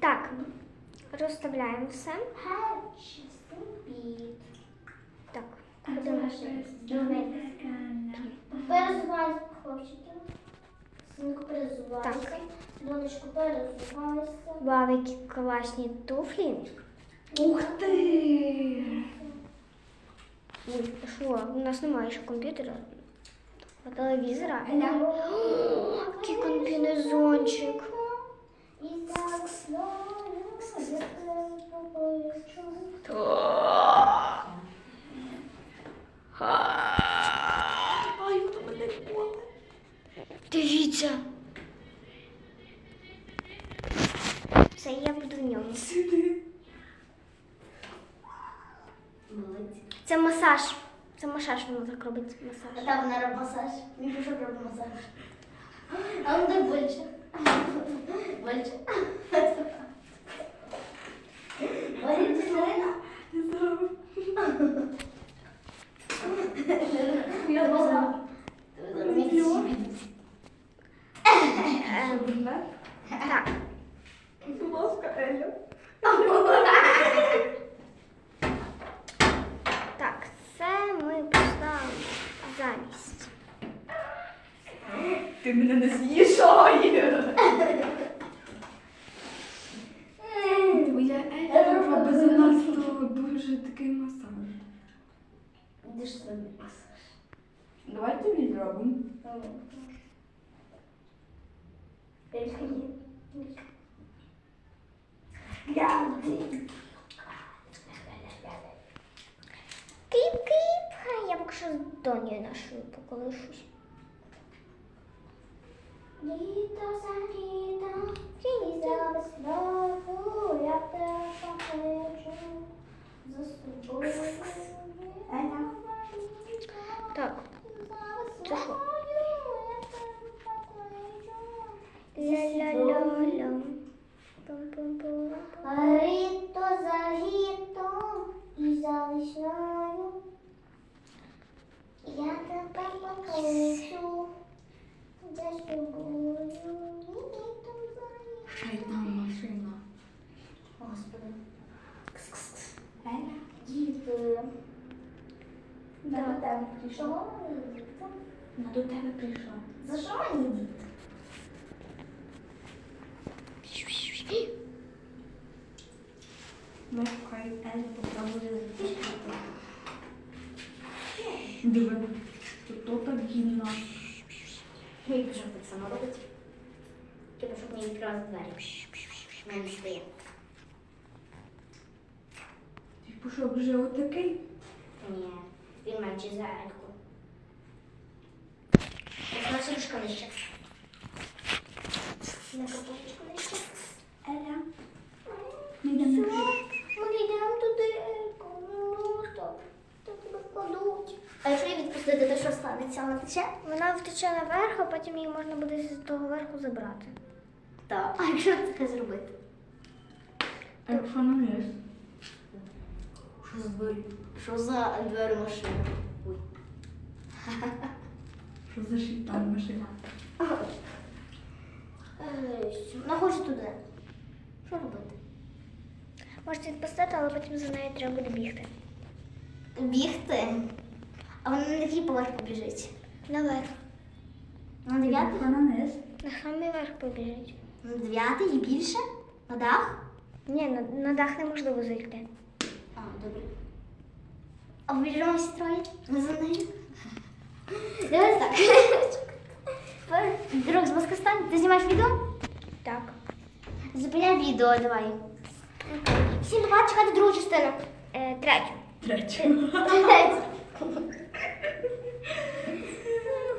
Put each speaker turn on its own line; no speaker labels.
Так, розставляємо все. Так,
Перезувайся, хлопчики. Синку перезувайся.
Так.
Донечку перезувайся.
вау, які класні туфлі.
Ух ти!
Що, у нас немає ще комп'ютера. Телевізора. Який комбінезончик.
І так.
Дивіться. Це я буду в ньому.
Сиди.
Це масаж. Це масаж воно так робить
А
масаж.
там вона робить масаж. Він дуже робить масаж. А он так більше.
Так, це ми поставимо замість.
Ти мене не з'їжджаєш. Твоя Еля робить занадто дуже такий масаж.
Де ж це масаж?
Давайте відробимо.
Кіп-кіп. Хай я поки що з доньою нашою поколишусь.
Літо за літом, і за весною я тебе покличу за собою.
Так,
Це
що?
Ля-ля-ля-ля. Літо за літом і за весною я покличу за собою. Літом за літом.
Хай там машина.
Господи.
Еля.
Діти.
Да.
До тебе прийшов діти.
До тебе прийшла.
За що мені діти?
Ми хай Еля попробує запустити. Диви. Тут то так гімна.
Мій пішов так само робить. Типу, щоб мені відкривати двері. Мене своє.
Типу, що вже отакий?
Ні, він менший за Ельку. Наша ручка нижче.
Еля. Ми йдемо
Ми йдемо туди, Ну, тебе кладуть. А якщо її відпустити, то що станеться? Вона тече?
Вона втече наверх, а потім її можна буде з того верху забрати.
Так. А якщо таке зробити?
А якщо на низ?
Що за двері? Що за двері машини? Ой.
Що за шитан машина?
Вона хоче туди. Що робити?
Можете відпустити, але потім за нею треба буде бігти.
Бігти. А вона на який поверх побіжить?
Наверх.
На дев'ятий?
На низ?
На самий верх побіжить.
На дев'ятий і більше? На дах?
Ні, на, на дах неможливо зайти.
А, добре. А побіжимо всі троє? Ми за нею? Давай так. Стань. Ти знімаєш відео?
Так.
Зупиняй відео, давай. Всім давай чекати другу частину.
Е, третю.
Третю.
Третю.